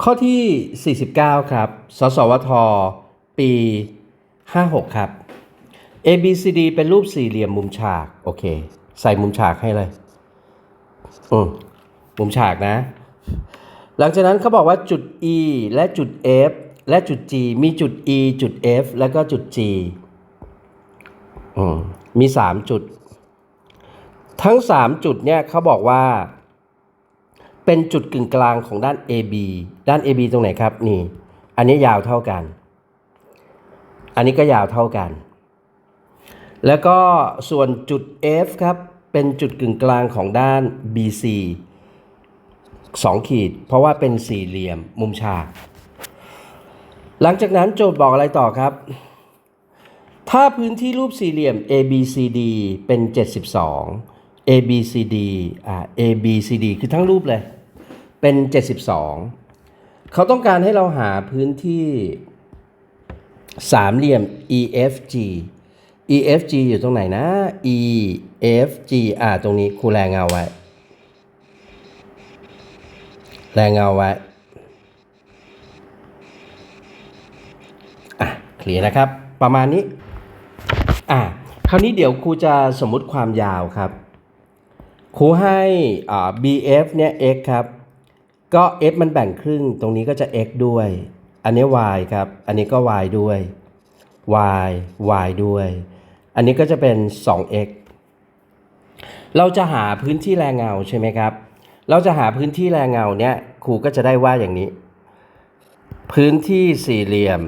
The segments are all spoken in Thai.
ข้อที่ 49 ครับ สสวท ปี 56 ครับ A B C D เป็นรูปสี่เหลี่ยมมุมฉาก โอเค ใส่มุมฉากให้เลยอืมมุมฉากนะ หลังจากนั้นเขาบอกว่าจุด E และจุด F และจุด G มีจุด E จุด F แล้วก็จุด G อืมมี 3 จุด ทั้ง 3 จุดเนี่ยเขาบอกว่า เป็นจุดกึ่งกลางของด้าน AB ด้าน AB ตรงไหนครับนี่ อันนี้ยาวเท่ากัน อันนี้ก็ยาวเท่ากัน แล้วก็ส่วนจุด F ครับ เป็นจุดกึ่งกลางของด้าน BC 2 ขีด เพราะว่าเป็นสี่เหลี่ยมมุมฉาก หลังจากนั้นโจทย์บอกอะไรต่อครับ ถ้าพื้นที่รูปสี่เหลี่ยม ABCD เป็น 72 ABCD อ่า ABCD คือทั้งรูปเลย เป็น 72 เขาต้องการให้เราหาพื้นที่สามเหลี่ยม EFG EFG อยู่ตรงไหนนะ EFG อ่า ตรงนี้ครูแรงเงาไว้ แรงเงาไว้ อะเคลียร์นะครับ ประมาณนี้ อะคราวนี้เดี๋ยวครูจะสมมุติความยาวครับ ครูให้อ่า BF เนี่ย x ครับ ก็ f มันแบ่งครึ่ง ตรงนี้ก็จะ x ด้วย อันนี้ y ครับ อันนี้ก็ y ด้วย y y ด้วย อันนี้ก็จะเป็น 2x เราจะหาพื้นที่แรงเงาใช่ไหมครับ เราจะหาพื้นที่แรงเงาเนี่ยครูก็จะได้ว่าอย่างนี้ พื้นที่สี่เหลี่ยม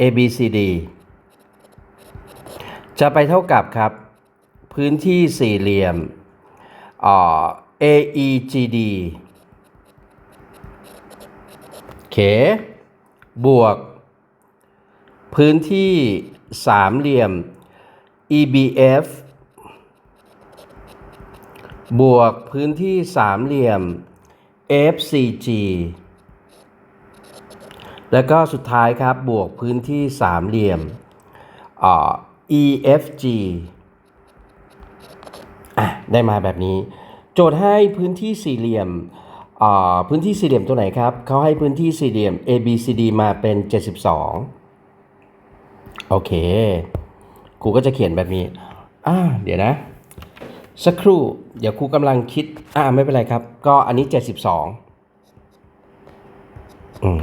ABCD จะไปเท่ากับครับ พื้นที่สี่เหลี่ยม AEGD บวก พื้นที่สามเหลี่ยม EBF บวกพื้นที่สามเหลี่ยม FCG แล้วก็สุดท้ายครับบวกพื้นที่สามเหลี่ยม EFG อะได้มาแบบนี้ โจทย์ให้พื้นที่สี่เหลี่ยม พื้นที่สี่เหลี่ยมตัวไหนครับเขาให้พื้นที่สี่เหลี่ยม ABCD มาเป็น 72 โอเคครูก็จะเขียนแบบนี้อ่าเดี๋ยวนะ สักครู่ เดี๋ยวครูกำลังคิดอ่าไม่เป็นไรครับ ก็อันนี้ 72อืม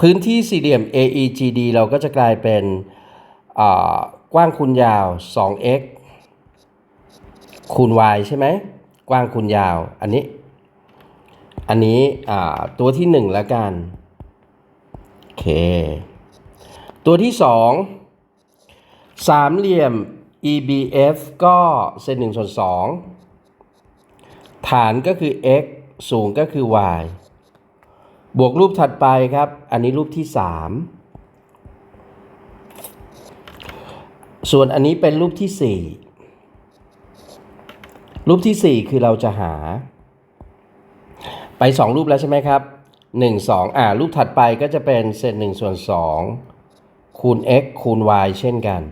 พื้นที่สี่เหลี่ยม AEGD เราก็จะกลายเป็นอ่ากว้างคูณยาว 2x คูณ y ใช่ไหม กว้างคูณยาว อันนี้ อันนี้ตัวที่ 1 แล้วกัน โอเค ตัวที่ 2 สามเหลี่ยม EBF ก็เศษ1ส่วน2ฐานก็คือ x สูงก็คือ y บวกรูปถัดไปครับ อันนี้รูปที่ 3 ส่วนอันนี้เป็นรูปที่ 4 รูปที่ 4 คือเราจะหา ไป 2 รูปแล้วใช่ไหมครับ 1 2อ่ารูปถัดไปก็จะเป็นเศษ1ส่วน2คูณ x คูณ y เช่นกัน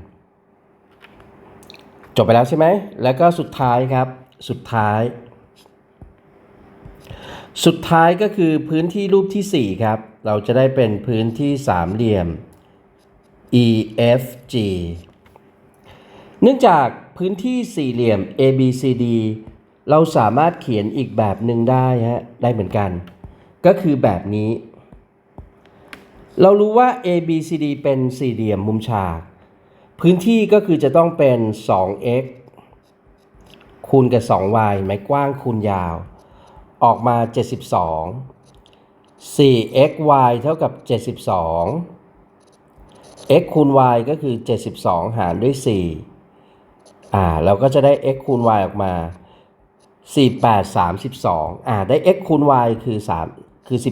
จบไปแล้วใช่ไหม แล้วก็สุดท้ายครับ สุดท้าย สุดท้ายก็คือพื้นที่รูปที่ 4 ครับ เราจะได้เป็นพื้นที่สามเหลี่ยม EFG เนื่องจากพื้นที่สี่เหลี่ยม ABCD เราสามารถเขียนอีกแบบหนึ่งได้ฮะได้เหมือนกัน ก็คือแบบนี้ เรารู้ว่า ABCD เป็นสี่เหลี่ยมมุมฉาก พื้นที่ก็คือจะต้องเป็น 2x คูณกับ 2y ไม้กว้างคูณยาว ออกมา 72 4xy เท่ากับ 72 x คูณ y ก็คือ 72 หารด้วย 4 อ่า เราก็จะได้ x คูณ y ออกมา 48 32อ่าได้ x คูณ y คือ3คือ 18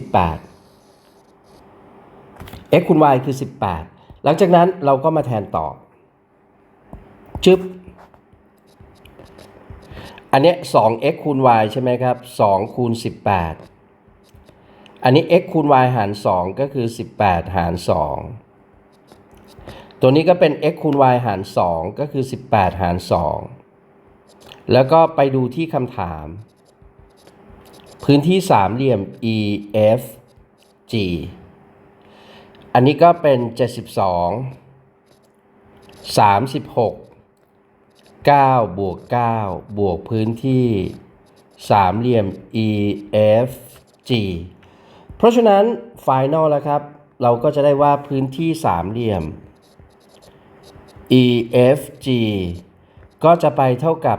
x คูณ y คือ 18 หลังจากนั้นเราก็มาแทนต่อชึบอันนี้ 2x คูณ y ใช่ไหมครับ 2 คูณ 18 อันนี้ x คูณ y หาร 2 ก็คือ 18 หาร 2 ตัวนี้ก็เป็น x คูณ y หาร 2 ก็คือ 18 หาร 2 แล้วก็ไปดูที่คำถาม พื้นที่สามเหลี่ยม EFG อันนี้ก็เป็น 72 36 9 บวก 9 บวกพื้นที่สามเหลี่ยม EFG เพราะฉะนั้น Final แล้วครับ เราก็จะได้ว่าพื้นที่สามเหลี่ยม EFG ก็จะไปเท่ากับ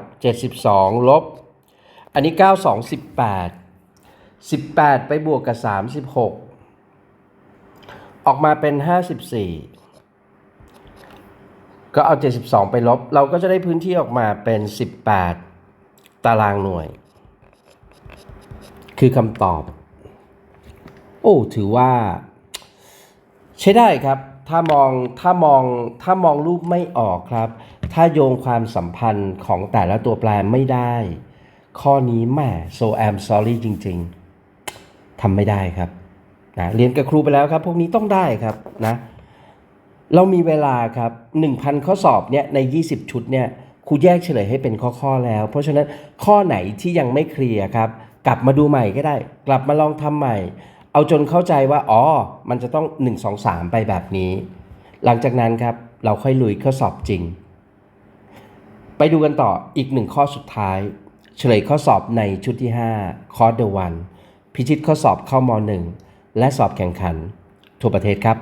72 ลบ อันนี้ 92 18 18 ไปบวกกับ 36 ออกมาเป็น 54 ก็เอา 72 ไปลบ เราก็จะได้พื้นที่ออกมาเป็น 18 ตารางหน่วย คือคำตอบ โอ้ ถือว่า ใช้ได้ครับ ถ้ามองถ้ามองถ้ามองรูปไม่ออกครับ ถ้าโยงความสัมพันธ์ของแต่ละตัวแปรไม่ได้ ข้อนี้แม่ so I'm sorry จริง ๆทำไม่ได้ครับนะเรียนกับครูไปแล้วครับ พวกนี้ต้องได้ครับนะเรามีเวลาครับ 1,000 ข้อสอบเนี่ยใน 20 ชุดเนี่ยครูแยกเฉลยให้เป็นข้อๆแล้ว เพราะฉะนั้นข้อไหนที่ยังไม่เคลียร์ครับ กลับมาดูใหม่ก็ได้ กลับมาลองทำใหม่ เอาจนเข้าใจว่าอ๋อ มันจะต้อง 1 2 3 ไปแบบนี้ หลังจากนั้นครับเราค่อยลุยข้อสอบจริง ไปดูกันต่ออีกหนึ่งข้อสุดท้าย เฉลยข้อสอบในชุดที่ 5 คอร์สเดวันพิชิตข้อสอบเข้าม .1 และสอบแข่งขัน ทั่วประเทศครับ